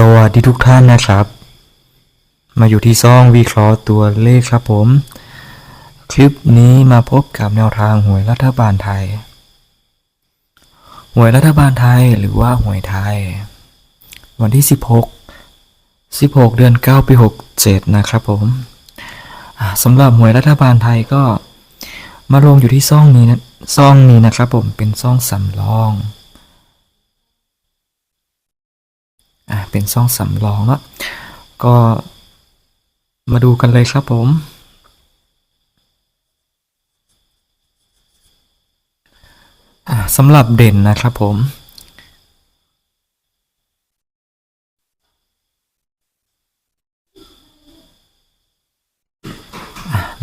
สวัสดีทุกท่านนะครับ มาอยู่ที่ซ่องวิเคราะห์ตัวเลขครับผม คลิปนี้มาพบกับแนวทางหวยรัฐบาลไทย หวยรัฐบาลไทยหรือว่าหวยไทย วันที่ 16 16 เดือน 9 ปี 67 นะครับผมสำหรับหวยรัฐบาลไทยก็มาลงอยู่ที่ซ่องนี้นะซ่องนี้นะครับผมเป็นซ่องสำรอง อ่าเป็นซ่องสำรองแล้วก็มาดูกันเลยครับผม สำหรับเด่นนะครับผม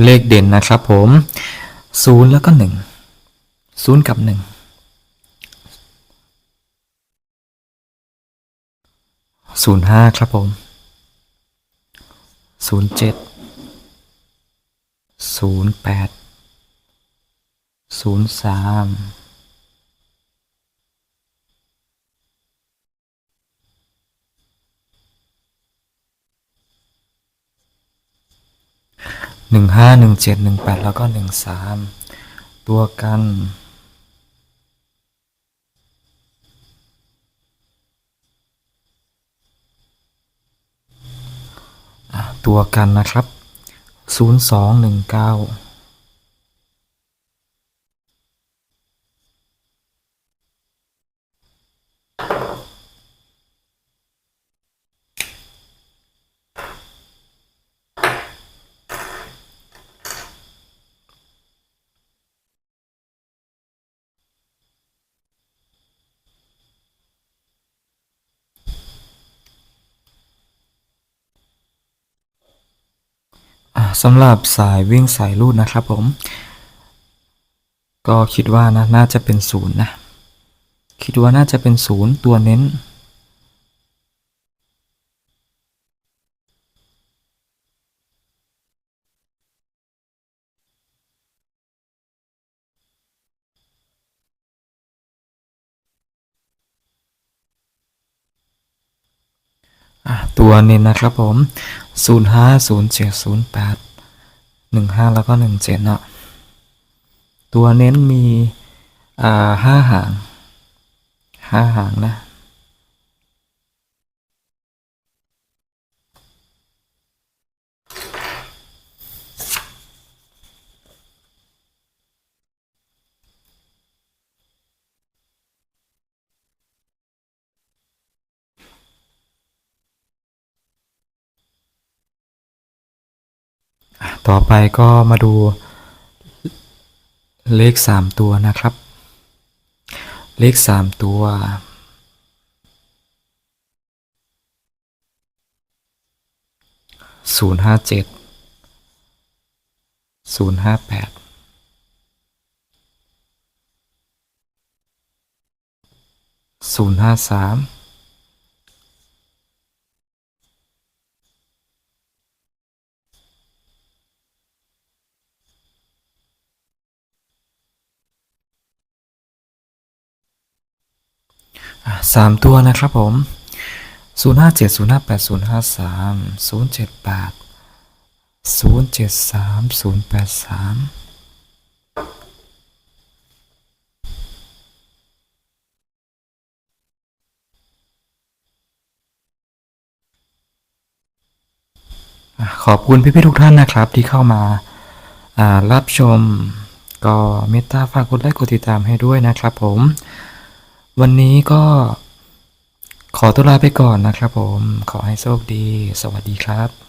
เลขเด่นนะครับผมศูนย์แล้วก็หนึ่งศูนย์กับห นึ่งศูนย์ห้าครับผมศูนย์เจ็ดศูนย์แปดศูนย์สามหนึ่งห้าหนึ่งเจ็ดหนึ่งแปดแล้วก็หนึ่งสามตัวกัน ตัวกันนะครับ 0219 อะ สำหรับสายวิ่งสายลูดนะครับผม ก็คิดว่านะน่าจะเป็นศูนย์นะ คิดว่าน่าจะเป็นศูนย์ตัวเน้น ตัวนี้นะครับผม 0 5 0 7 0 8 1 5 แล้วก็ 1 7 เนาะ ตัวเน้นมี อ่าห้าหาง 5 หางนะ ต่อไปก็มาดูเลข 3 ตัวนะครับ เลข 3 ตัวศูนย์ห้าเจ็ดศูนย์ห้าแปดศูนย์ห้าสาม สามตัวนะครับผมศูนย์ห้าเจ็ดศูนย์ห้าแปดศูนย์ห้าสามศูนย์เจ็ดแปดศูนย์เจ็ดสามศูนย์แปดสามขอบคุณพี่ๆทุกท่านนะครับที่เข้ามารับชม ก็เมตตาฝากกดไลค์กดติดตามให้ด้วยนะครับผม วันนี้ก็ขอตัวลาไปก่อนนะครับผม ขอให้โชคดี สวัสดีครับ